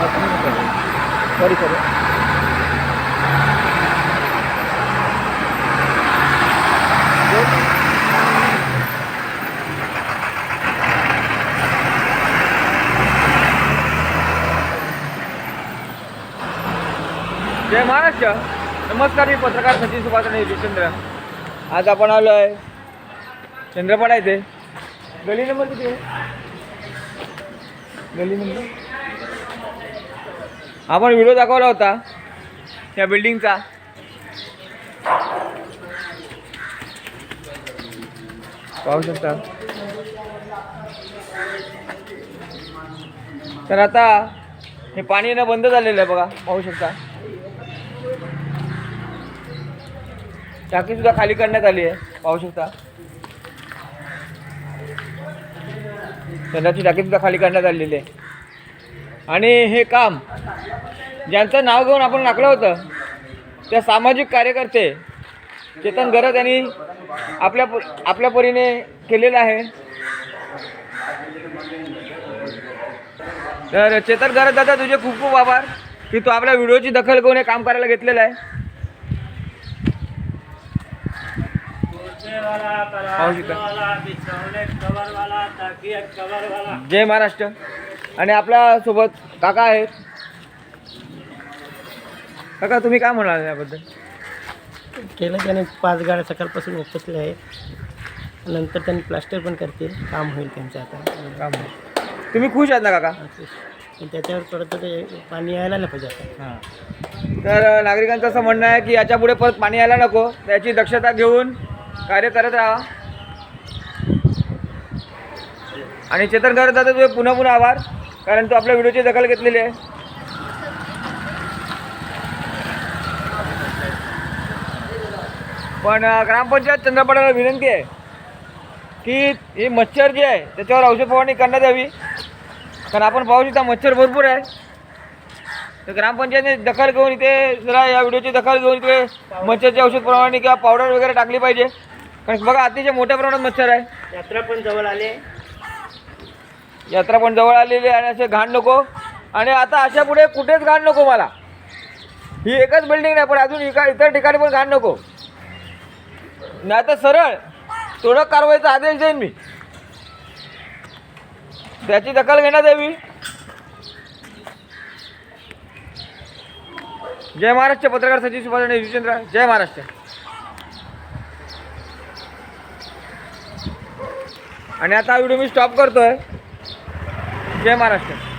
Sorry sorry जय महाराष्ट्र. नमस्कार मी पत्रकार सचिन सुभाष आणि आज आपण आलो आहे चंद्रपाडा येथे गली नंबर किती आहे? गली नंबर? आपण व्हिडिओ दाखवला होता या बिल्डिंगचा पाहू शकता. तर आता हे पाणी येणं बंद झालेलं आहे बघा पाहू शकता. टाकी सुद्धा खाली करण्यात आली आहे पाहू शकता. संडाची टाकी सुद्धा खाली करण्यात आलेली आहे. आणि हे काम ज्यांचं नाव घेऊन आपण टाकलं होतं त्या सामाजिक कार्यकर्ते चेतन गरज यांनी आपल्या आपल्या परीने केलेलं आहे. तर चेतन गरज दादा तुझे खूप खूप आभार की तू आपल्या व्हिडिओची दखल घेऊन हे काम करायला घेतलेलं आहे. जय महाराष्ट्र. आणि आपल्यासोबत काका आहेत. काका तुम्ही काय म्हणाल याबद्दल? केलं त्याने पाच गाड्या सकाळपासून उपसले आहेत. नंतर त्यांनी प्लास्टर पण करतील. काम होईल त्यांचं आता. काम तुम्ही खुश आहात ना काका? पण त्याच्यावर परत ते पाणी यायला नाही पाहिजे आता हां. तर नागरिकांचं असं म्हणणं आहे की याच्यापुढे परत पाणी यायला नको. त्याची दक्षता घेऊन कार्य करत राहा. आणि चेतन करत जाता तुझे पुन्हा पुन्हा आभार. कारण तू आपल्या व्हिडिओची दखल घेतलेली आहे. पण ग्रामपंचायत चंद्रपाड्याला विनंती आहे की हे मच्छर जे आहे त्याच्यावर औषध फवारणी करण्यात यावी. कारण आपण पाहू शकता मच्छर भरपूर आहे. तर ग्रामपंचायतने दखल घेऊन इथे जरा या व्हिडिओची दखल घेऊन इथे मच्छरची औषध फवारणी किंवा पावडर वगैरे टाकली पाहिजे. कारण बघा अतिशय मोठ्या प्रमाणात मच्छर आहे. यात्रा पण जवळ आले यात्रा पण जवळ आलेली आहे आणि असे घाण नको. आणि आता अशा पुढे कुठेच घाण नको मला. ही एकच बिल्डिंग नाही पण अजून इका इतर ठिकाणी पण घाण नको. नाही तर सरळ थोडं कारवाईचा आदेश देईन मी. त्याची दखल घेण्यात यावी. जय महाराष्ट्र पत्रकार सचिव सुभाष आणि युजचंद्र जय महाराष्ट्र. आणि आता हा व्हिडिओ मी स्टॉप करतोय. जय महाराष्ट्र.